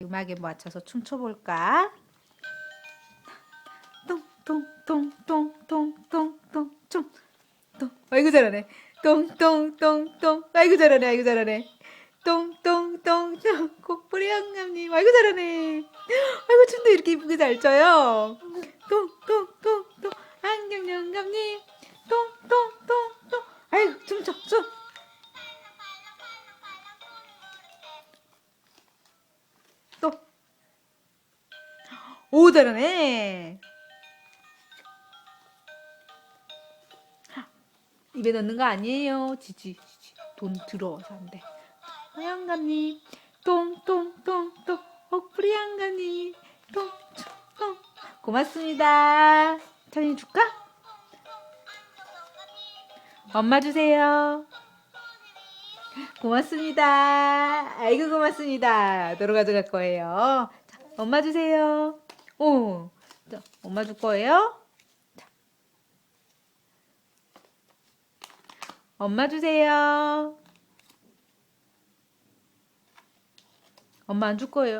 음악에 맞춰서 춤춰볼까? 똥똥똥똥똥똥똥 춤. 똥. 아이고 잘하네. 똥똥똥똥. 아이고 잘하네. 아이고 잘하네. 똥똥똥똥. 코뿌리 영감님. 아이고 잘하네. 아이고 춤도 이렇게 이쁘게 잘 춰요. 똥똥똥똥. 또. 오, 잘하네. 입에 넣는 거 아니에요. 지지, 지지. 돈 들어와서 안 돼. 양감님, 똥 똥 똥똥. 옥프리 양감님, 똥똥똥. 고맙습니다. 천이 줄까? 엄마 주세요. 고맙습니다. 아이고 고맙습니다. 너로 가져갈 거예요. 자, 엄마 주세요. 오, 자, 엄마 줄 거예요. 자. 엄마 주세요. 엄마 안 줄 거예요.